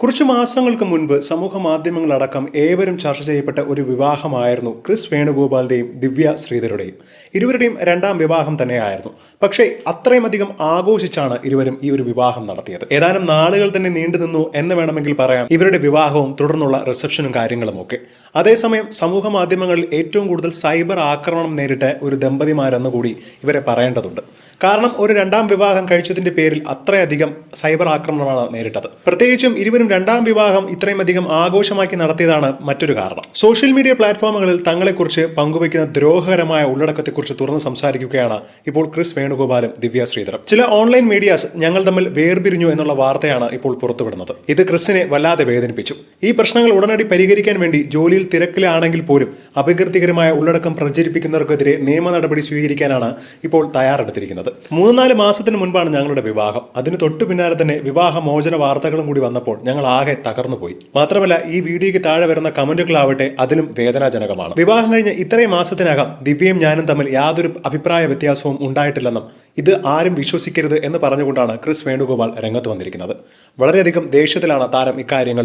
കുറച്ചു മാസങ്ങൾക്ക് മുൻപ് സമൂഹ മാധ്യമങ്ങളടക്കം ഏവരും ചർച്ച ചെയ്യപ്പെട്ട ഒരു വിവാഹമായിരുന്നു ക്രിസ് വേണുഗോപാലിന്റെയും ദിവ്യ ശ്രീധരുടെയും. ഇരുവരുടെയും രണ്ടാം വിവാഹം തന്നെയായിരുന്നു. പക്ഷേ അത്രയുമധികം ആഘോഷിച്ചാണ് ഇരുവരും ഈ ഒരു വിവാഹം നടത്തിയത്. ഏതാനും നാളുകൾ തന്നെ നീണ്ടു നിന്നു എന്ന് വേണമെങ്കിൽ പറയാം. ഇവരുടെ വിവാഹവും തുടർന്നുള്ള റിസപ്ഷനും കാര്യങ്ങളും ഒക്കെ. അതേസമയം സമൂഹ മാധ്യമങ്ങളിൽ ഏറ്റവും കൂടുതൽ സൈബർ ആക്രമണം നേരിട്ട ഒരു ദമ്പതിമാരെന്ന് കൂടി ഇവരെ പറയേണ്ടതുണ്ട്. കാരണം ഒരു രണ്ടാം വിവാഹം കഴിച്ചതിന്റെ പേരിൽ അത്രയധികം സൈബർ ആക്രമണമാണ് നേരിട്ടത്. പ്രത്യേകിച്ചും ഇരുവരും രണ്ടാം വിവാഹം ഇത്രയും അധികം ആഘോഷമാക്കി നടത്തിയതാണ് മറ്റൊരു കാരണം. സോഷ്യൽ മീഡിയ പ്ലാറ്റ്ഫോമുകളിൽ തങ്ങളെക്കുറിച്ച് പങ്കുവയ്ക്കുന്ന ദ്രോഹകരമായ ഉള്ളടക്കത്തെക്കുറിച്ച് തുറന്ന് സംസാരിക്കുകയാണ് ഇപ്പോൾ ക്രിസ് വേണുഗോപാലും ദിവ്യ ശ്രീധരം ചില ഓൺലൈൻ മീഡിയാസ് ഞങ്ങൾ തമ്മിൽ വേർപിരിഞ്ഞു എന്നുള്ള വാർത്തയാണ് ഇപ്പോൾ പുറത്തുവിടുന്നത്. ഇത് ക്രിസിനെ വല്ലാതെ വേദനിപ്പിച്ചു. ഈ പ്രശ്നങ്ങൾ ഉടനടി പരിഹരിക്കാൻ വേണ്ടി ജോലിയിൽ തിരക്കിലാണെങ്കിൽ പോലും അപകീർത്തികരമായ ഉള്ളടക്കം പ്രചരിപ്പിക്കുന്നവർക്കെതിരെ നിയമ നടപടി സ്വീകരിക്കാനാണ് ഇപ്പോൾ തയ്യാറെടുത്തിരിക്കുന്നത്. മൂന്നാൽ നാല് മാസത്തിന് മുൻപാണ് ഞങ്ങളുടെ വിവാഹം. അതിന് തൊട്ടു പിന്നാലെ തന്നെ വിവാഹ മോചന വാർത്തകളും കൂടി വന്നപ്പോൾ ഞങ്ങൾ ആകെ തകർന്നുപോയി. മാത്രമല്ല ഈ വീഡിയോയ്ക്ക് താഴെ വരുന്ന കമന്റുകളാവട്ടെ അതിലും വേദനാജനകമാണ്. വിവാഹം കഴിഞ്ഞ ഇത്രയും മാസത്തിനകം ദിവ്യയും ഞാനും തമ്മിൽ യാതൊരു അഭിപ്രായ വ്യത്യാസവും ഉണ്ടായിട്ടില്ലെന്നും ഇത് ആരും വിശ്വസിക്കരുത് എന്ന് പറഞ്ഞുകൊണ്ടാണ് ക്രിസ് വേണുഗോപാൽ രംഗത്ത് വന്നിരിക്കുന്നത്. വളരെയധികം ദേഷ്യത്തിലാണ് താരം ഇക്കാര്യങ്ങൾ